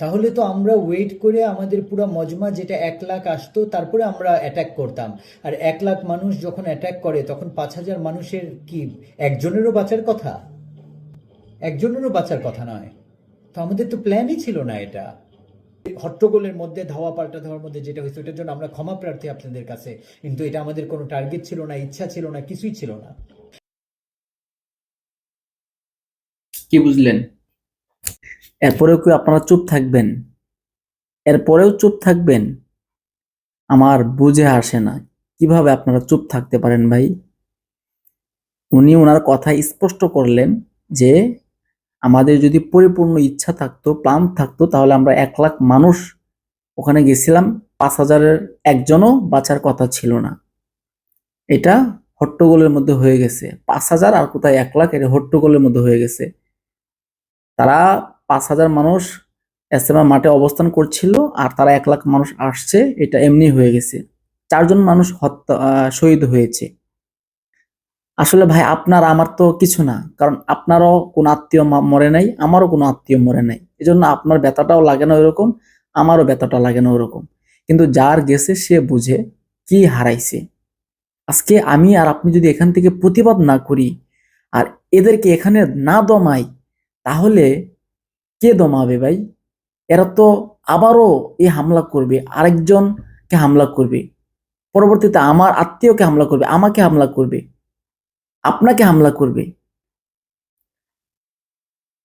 তাহলে তো আমরা ওয়েট করে আমাদের পুরো মজমা যেটা এক লাখ আসতো, তারপরে আমরা অ্যাটাক করতাম। আর এক লাখ মানুষ যখন অ্যাটাক করে, তখন পাঁচ হাজার মানুষের কি? একজনেরও বাঁচার কথা? একজনেরও বাঁচার কথা নয়। তো আমাদের তো প্ল্যানই ছিল না এটা। হট্টগোলের মধ্যে, ধাওয়া পাল্টা ধাওয়ার মধ্যে যেটা হয়েছে, ওটার জন্য আমরা ক্ষমা প্রার্থী আপনাদের কাছে। কিন্তু এটা আমাদের কোনো টার্গেট ছিল না, ইচ্ছা ছিল না, কিছুই ছিল না। কি বুঝলেন? এরপরেও কি আপনারা চুপ থাকবেন? এরপরেও চুপ থাকবেন? আমার বুঝে আসে না। কীভাবে আপনারা চুপ থাকতে পারেন ভাই? উনি ওনার কথা স্পষ্ট করলেন যে, আমাদের যদি পরিপূর্ণ ইচ্ছা থাকতো, প্ল্যান থাকতো, তাহলে আমরা এক লাখ মানুষ ওখানে গেছিলাম, পাঁচ হাজারের একজনও বাঁচার কথা ছিল না। এটা হট্টগোলের মধ্যে হয়ে গেছে। পাঁচ হাজার আর কোথায় এক লাখ? এটা হট্টগোলের মধ্যে হয়ে গেছে। তারা পাঁচ হাজার মানুষ এসএমআর মাঠে অবস্থান করছিল আর তারা এক লাখ মানুষ আসছে, এটা এমনি হয়ে গেছে। চারজন মানুষ হত্যা শহীদ হয়েছে। আসলে ভাই, আপনার, আমার তো কিছু না, কারণ আপনারও কোনো আত্মীয় মরে নাই, আমারও কোনো আত্মীয় মরে নাই। এজন্য আপনার ব্যথাটাও লাগে না ওইরকম, আমারও ব্যথাটা লাগে না ওরকম কিন্তু যার গেছে, সে বুঝে কি হারাইছে। আজকে আমি আর আপনি যদি এখান থেকে প্রতিবাদ না করি, আর এদেরকে এখানে না দমাই, তাহলে কে দমাবে ভাই? এরা তো আবারও এই হামলা করবে, আরেকজনকে হামলা করবে। পরবর্তীতে আমার আত্মীয়কে হামলা করবে, আমাকে হামলা করবে, আপনাকে হামলা করবে।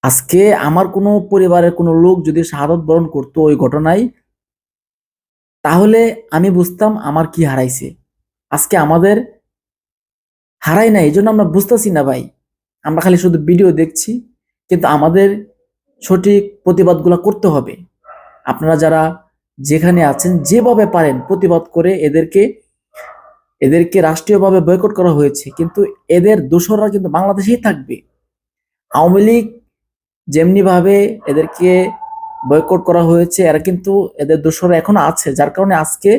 আজকে আমার কোনো পরিবারের কোনো লোক যদি শাহাদত বরণ করতো ওই ঘটনায়, তাহলে আমি বুঝতাম আমার কি হারাইছে। আজকে আমাদের হারাই না এই জন্য আমরা বুঝতেছি না ভাই। আমরা খালি শুধু ভিডিও দেখছি, কিন্তু আমাদের সঠিক প্রতিবাদগুলো করতে হবে। আপনারা যারা যেখানে আছেন, যেভাবে পারেন প্রতিবাদ করে এদেরকে এদেরকে রাষ্ট্রীয়ভাবে বয়কট করা হয়েছে। কিন্তু এদের দোসররা কিন্তু বাংলাদেশেই থাকবে। আওয়ামী লীগ যেমনি ভাবে এদেরকে বয়কট করা হয়েছে, এরা কিন্তু এদের দোসররা এখনও আছে। যার কারণে আজকে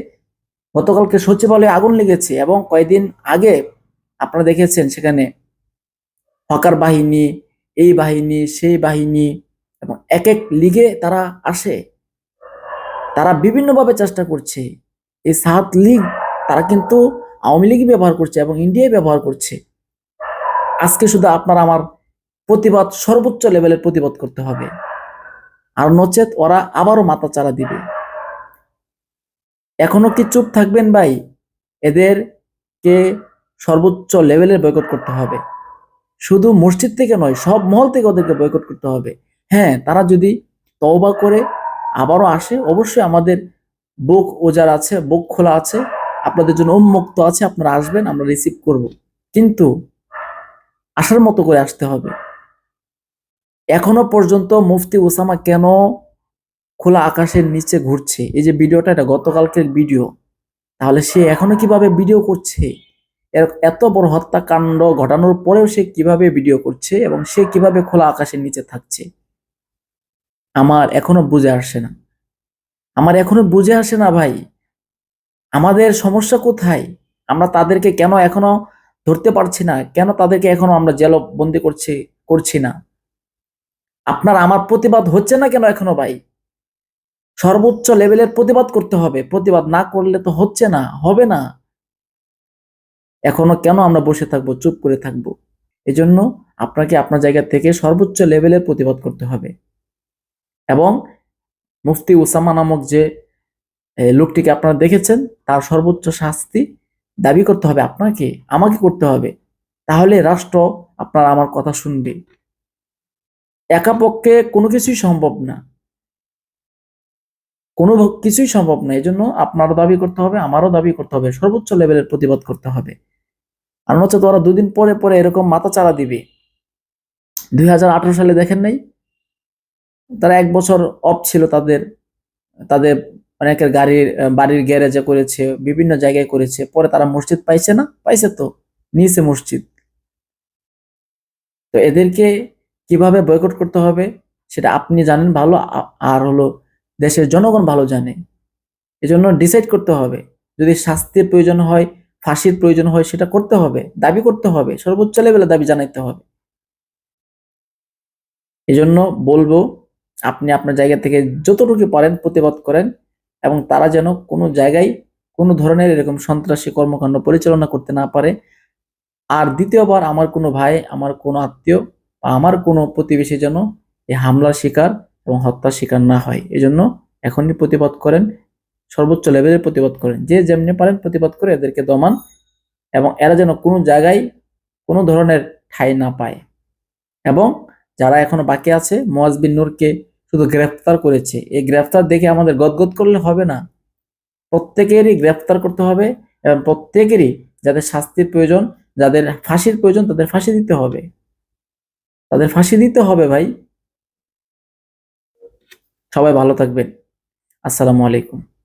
গতকালকে সচিবালয়ে আগুন লেগেছে এবং কয়েকদিন আগে আপনারা দেখেছেন সেখানে হকার বাহিনী, এই বাহিনী, সেই বাহিনী এক এক লিগে তারা আসে। তারা বিভিন্নভাবে চেষ্টা করছে। এই সাত লিগ তারা কিন্তু আওয়ামী লীগই ব্যবহার করছে এবং ইন্ডিয়াই ব্যবহার করছে। আজকে শুধু আপনার আমার প্রতিবাদ, সর্বোচ্চ লেভেলের প্রতিবাদ করতে হবে। আর নচেত ওরা আবারও মাথা চারা দিবে। এখনও কি চুপ থাকবেন ভাই? এদেরকে সর্বোচ্চ লেভেলের বয়কট করতে হবে। শুধু মসজিদ থেকে নয়, সব মহল থেকে ওদেরকে বয়কট করতে হবে। হ্যাঁ তারা যদি তওবা করে আবারও আসে, অবশ্যই আমাদের বুক ওজার আছে, বুক খোলা আছে, আপনাদের জন্য উন্মুক্ত আছে, আপনারা আসবেন, আমরা রিসিভ করব। কিন্তু আসার মতো করে আসতে হবে। এখনও পর্যন্ত মুফতি ওসামা কেন খোলা আকাশের নিচে ঘুরছে? এই যে ভিডিওটা, এটা গতকালকের ভিডিও। তাহলে সে এখনও কীভাবে ভিডিও করছে? এত বড় হত্যাকাণ্ড ঘটানোর পরেও সে কীভাবে ভিডিও করছে এবং সে কীভাবে খোলা আকাশের নিচে থাকছে? আমার এখনও বুঝে আসে না। আমার এখনও বুঝে আসে না ভাই। আমাদের সমস্যা কোথায়? আমরা তাদেরকে কেন এখনও ধরতে পারছি না? কেন তাদেরকে এখনও আমরা জেল বন্দি করছি করছি না? আপনার আমার প্রতিবাদ হচ্ছে না কেন এখনও ভাই? সর্বোচ্চ লেভেলের প্রতিবাদ করতে হবে। প্রতিবাদ না করলে তো হচ্ছে না, হবে না। এখনও কেন আমরা বসে থাকব, চুপ করে থাকব? এজন্য আপনাকে আপনার জায়গা থেকে সর্বোচ্চ লেভেলের প্রতিবাদ করতে হবে। এবং মুফতি উসামা নামক যে লোকটিকে আপনারা দেখেছেন, তার সর্বোচ্চ শাস্তি দাবি করতে হবে আপনাকে, আমাকে করতে হবে। তাহলে রাষ্ট্র আপনার আমার কথা শুনবে। একা পক্ষে কোনো কিছুই সম্ভব না। কোনো কিছুই সম্ভব না। এই জন্য আপনারও দাবি করতে হবে, আমারও দাবি করতে হবে, সর্বোচ্চ লেভেলের প্রতিবাদ করতে হবে। আর হচ্ছে ওরা দুদিন পরে পরে এরকম মাথা চারা দিবে। দুই হাজার আঠেরো সালে দেখেন নাই? তারা এক বছর অফ ছিল তাদের তাদের অনেকের গাড়ির বাড়ির গ্যারেজে করেছে, বিভিন্ন জায়গায় করেছে, পরে তারা মসজিদ পাইছে না? পাইছে তো, নিয়েছে মসজিদ। তো এদেরকে কীভাবে বয়কট করতে হবে সেটা আপনি জানেন ভালো আর হলো দেশের জনগণ ভালো জানে। এজন্য ডিসাইড করতে হবে। যদি শাস্তির প্রয়োজন হয়, ফাঁসির প্রয়োজন হয়, সেটা করতে হবে, দাবি করতে হবে, সর্বোচ্চ লেভেলে দাবি জানাইতে হবে। এজন্য বলব আপনি আপনার জায়গা থেকে যতটুকু পারেন প্রতিবাদ করেন এবং তারা যেন কোনো জায়গায় কোনো ধরনের এরকম সন্ত্রাসী কর্মকাণ্ড পরিচালনা করতে না পারে। আর দ্বিতীয়বার আমার কোনো ভাই, আমার কোনো আত্মীয় বা আমার কোনো প্রতিবেশী যেন এই হামলার শিকার এবং হত্যার শিকার না হয়। এজন্য এখনই প্রতিবাদ করেন, সর্বোচ্চ লেভেলের প্রতিবাদ করেন। যে যেমনি পারেন প্রতিবাদ করে এদেরকে দমান এবং এরা যেন কোনো জায়গায় কোনো ধরনের ঠাঁই না পায়। এবং যারা এখনও বাকি আছে, মোয়াজ বিন নূরকে শুধু গ্রেফতার করেছে। এই গ্রেফতার দেখে আমাদের গদগদ করলে হবে না। প্রত্যেকেরই গ্রেফতার করতে হবে এবং প্রত্যেকেরই যাদের শাস্তির প্রয়োজন, যাদের ফাঁসির প্রয়োজন, তাদের ফাঁসি দিতে হবে। তাদের ফাঁসি দিতে হবে ভাই। সবাই ভালো থাকবেন। আসসালামু আলাইকুম।